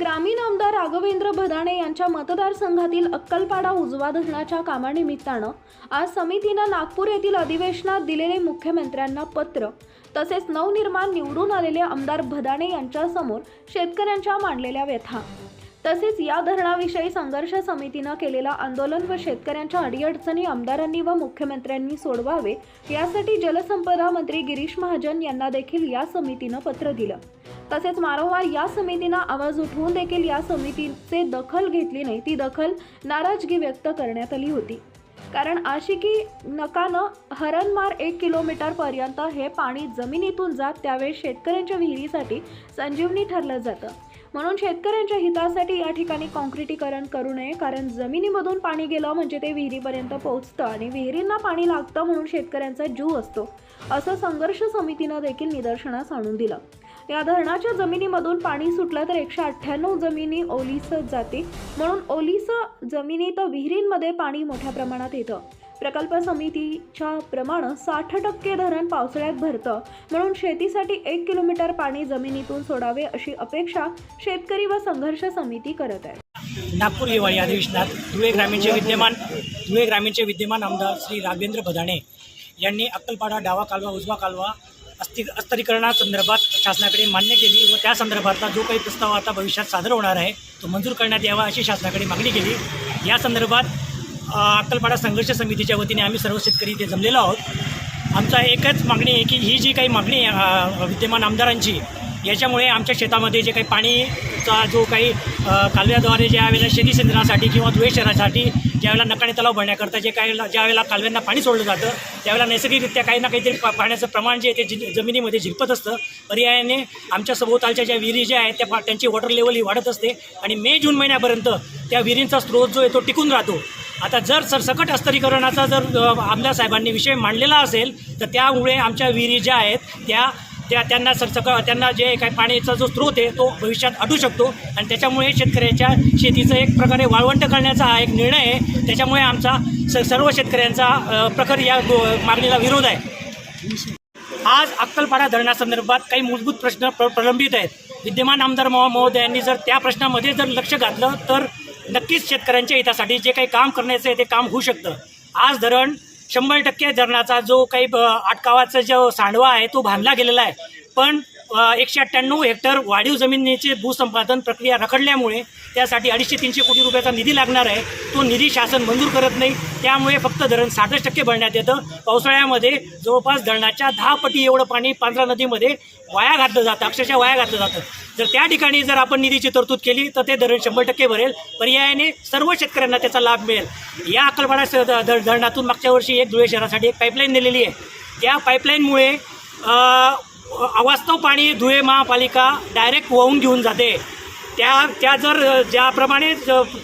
ग्रामीण आमदार राघवेंद्र भदाणे यांच्या मतदारसंघातील अक्कलपाडा उजवा धरणाच्या कामानिमित्तानं आज समितीनं नागपूर येथील अधिवेशनात दिलेले मुख्यमंत्र्यांना पत्र तसेच नवनिर्माण निवडून आलेले आमदार भदाणे यांच्यासमोर शेतकऱ्यांच्या मांडलेल्या व्यथा. तसेच या धरणाविषयी संघर्ष समितीनं केलेलं आंदोलन व शेतकऱ्यांच्या अडीअडचणी आमदारांनी व मुख्यमंत्र्यांनी सोडवावे यासाठी जलसंपदा मंत्री गिरीश महाजन यांना देखील या समितीनं पत्र दिलं. तसेच वारंवार या समितीनं आवाज उठवून देखील या समितीचे दखल घेतली नाही ती दखल नाराजगी व्यक्त करण्यात आली होती. कारण आशिकी नकानं हरणमार एक किलोमीटरपर्यंत हे पाणी जमिनीतून जात त्यावेळेस शेतकऱ्यांच्या विहिरीसाठी संजीवनी ठरलं जातं. म्हणून शेतकऱ्यांच्या हितासाठी या ठिकाणी कॉन्क्रिटीकरण करू नये कारण जमिनीमधून पाणी गेलं म्हणजे ते विहिरीपर्यंत पोहोचतं आणि विहिरींना पाणी लागतं म्हणून शेतकऱ्यांचा जीव असतो असं संघर्ष समितीनं देखील निदर्शनास आणून दिलं. या धरणाच्या जमिनीमधून पाणी सुटलं तर एकशे अठ्ठ्याण्णव जमिनी ओलीस जाते म्हणून ओलीस जमिनीत विहिरींमध्ये पाणी मोठ्या प्रमाणात येतं. प्रकल्प समितीच्या प्रमाणे साठ टक्के धरण पावसाळ्यात भरतं. म्हणून शेतीसाठी एक किलोमीटर पाणी जमिनीतून सोडावे अशी अपेक्षा शेतकरी व संघर्ष समिती करत आहे. नागपूर हिवाळी अधिवेशनात धुळे ग्रामीणचे विद्यमान धुळे ग्रामीणचे विद्यमान आमदार श्री राघवेंद्र भदाणे यांनी अक्कलपाडा डावा कालवा उजवा कालवा अस्ति अस्तरीकरणासंदर्भात शासनाकडे मान्य केली व त्या संदर्भातला जो काही प्रस्ताव आता भविष्यात सादर होणार आहे तो मंजूर करण्यात यावा अशी शासनाकडे मागणी केली. या संदर्भात अक्कलपाडा संघर्ष समितीच्या वतीने आम्ही सर्व शेतकरी इथे जमलेलो आहोत. आमचा एकच मागणी आहे की ही जी काही मागणी आहे विद्यमान आमदारांची याच्यामुळे आमच्या शेतामध्ये जे काही पाणीचा जो काही कालव्याद्वारे ज्या वेळेला शेती सिंचनासाठी किंवा धुळे शहरासाठी ज्यावेळेला नकाणे तलाव भरण्याकरता जे काही ज्या वेळेला कालव्यांना पाणी सोडलं जातं त्यावेळेला नैसर्गिकरित्या काही ना काहीतरी पा पाण्याचं प्रमाण जे आहे ते जि जमिनीमध्ये झिरपत असतं. पर्यायाने आमच्या सभोवतालच्या ज्या विहिरी ज्या आहेत त्या पा- त्यांची वॉटर लेवल ही वाढत असते आणि मे जून महिन्यापर्यंत त्या विहिरींचा स्रोत जो आहे तो टिकून राहतो. आता जर सरसकट अस्तरीकरणाचा जर आमदार साहेबांनी विषय मांडलेला असेल तर त्यामुळे आमच्या विहिरी ज्या आहेत त्या त्या त्यांना सरसक त्यांना जे काही पाण्याचा जो स्रोत आहे तो भविष्यात अटू शकतो. आणि त्याच्यामुळे शेतकऱ्याच्या शेतीचं एक प्रकारे वाळवंट करण्याचा हा एक निर्णय आहे. त्याच्यामुळे आमचा स सर्व शेतकऱ्यांचा प्रखर या गो मागणीला विरोध आहे. आज अक्कलपाडा धरणासंदर्भात काही मूलभूत प्रश्न प्र प्रलंबित आहेत. विद्यमान आमदार महोदयांनी जर त्या प्रश्नामध्ये जर लक्ष घातलं तर नक्कीच शेतकऱ्यांच्या हितासाठी जे काही काम करण्याचं आहे ते काम होऊ शकतं. आज धरण शंभर टक्के धरणाचा जो काही ब- अटकावाचा जो सांडवा आहे तो बांधला गेलेला आहे. पण एकशे अठ्ठ्याण्णव हेक्टर वाढीव जमिनीचे भूसंपादन प्रक्रिया रखडल्यामुळे त्यासाठी अडीचशे तीनशे कोटी रुपयाचा निधी लागणार आहे. तो निधी शासन मंजूर करत नाही. त्यामुळे फक्त धरण साठच टक्के भरण्यात येतं. पावसाळ्यामध्ये जवळपास धरणाच्या दहा पटी एवढं पाणी पांढरा नदीमध्ये वाया घातलं जातं. अक्षरशः वाया घातलं जातं. जर त्या ठिकाणी जर आपण निधीची तरतूद केली तर ते धरण शंभर टक्के भरेल. पर्यायाने सर्व शेतकऱ्यांना त्याचा लाभ मिळेल. या अकलपाडा स- धरणातून मागच्या वर्षी एक धुळे शहरासाठी एक पाईपलाईन दिलेली आहे. त्या पाईपलाईनमुळे अवास्तव पाणी धुळे महापालिका डायरेक्ट वाहून घेऊन जाते. त्या त्या जर ज्याप्रमाणे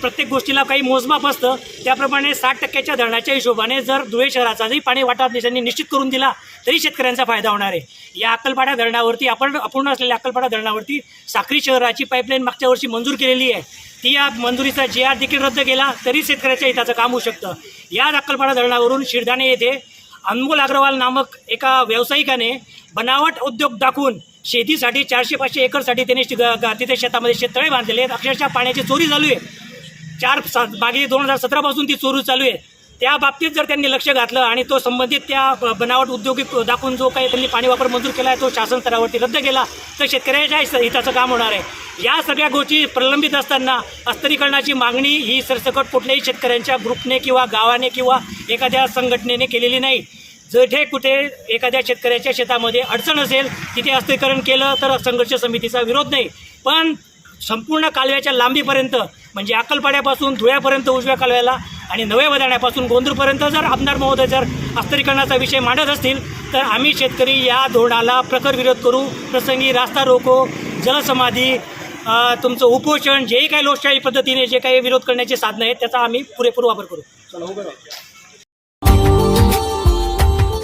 प्रत्येक गोष्टीला काही मोजमाप असतं त्याप्रमाणे साठ टक्क्याच्या धरणाच्या हिशोबाने जर धुळे शहराचा जरी पाणी वाटा देशांनी निश्चित करून दिला तरी शेतकऱ्यांचा फायदा होणार आहे. या अक्कलपाडा धरणावरती आपण अपूर्ण असलेल्या अक्कलपाडा धरणावरती साखरी शहराची पाईपलाईन मागच्या वर्षी मंजूर केलेली आहे. ती या मंजुरीचा जे आर देखील रद्द केला तरी शेतकऱ्याच्या हिताचं काम होऊ शकतं. या अक्कलपाडा धरणावरून शिरदाणे येथे अनमोल अग्रवाल नामक एका व्यावसायिकाने बनावट उद्योग दाखवून शेतीसाठी चारशे पाचशे एकरसाठी त्यांनी तिथे शेतामध्ये शेततळे बांधलेले आहेत. अक्षरशः पाण्याची चोरी चालू आहे. चार सा मागे दोन हजार सतरापासून ती चोरी चालू आहे. त्या बाबतीत जर त्यांनी लक्ष घातलं आणि तो संबंधित त्या बनावट उद्योगिक दाखवून जो काही त्यांनी पाणी वापर मंजूर केला आहे तो शासन स्तरावरती रद्द केला तर शेतकऱ्याच्या हिताचं काम होणार आहे. या सगळ्या गोष्टी प्रलंबित असताना अस्तरीकरणाची मागणी ही सरसकट कुठल्याही शेतकऱ्यांच्या ग्रुपने किंवा गावाने किंवा एखाद्या संघटनेने केलेली नाही. जेथे कुठे एखाद्या शेतकऱ्याच्या शेतामध्ये अडचण असेल तिथे अस्थिकरण केलं तर संघर्ष समितीचा विरोध नाही. पण संपूर्ण कालव्याच्या लांबीपर्यंत म्हणजे अक्कलपाड्यापासून धुळ्यापर्यंत उजव्या कालव्याला आणि नव्या वदाण्यापासून गोंदूरपर्यंत जर आमदार महोदय जर अस्थिरीकरणाचा विषय मांडत असतील तर आम्ही शेतकरी या धोरणाला प्रखर विरोध करू. प्रसंगी रास्ता रोको जलसमाधी तुमचं उपोषण जेही काही लोकशाही पद्धतीने जे काही विरोध करण्याचे साधनं आहेत त्याचा आम्ही पुरेपूर वापर करू.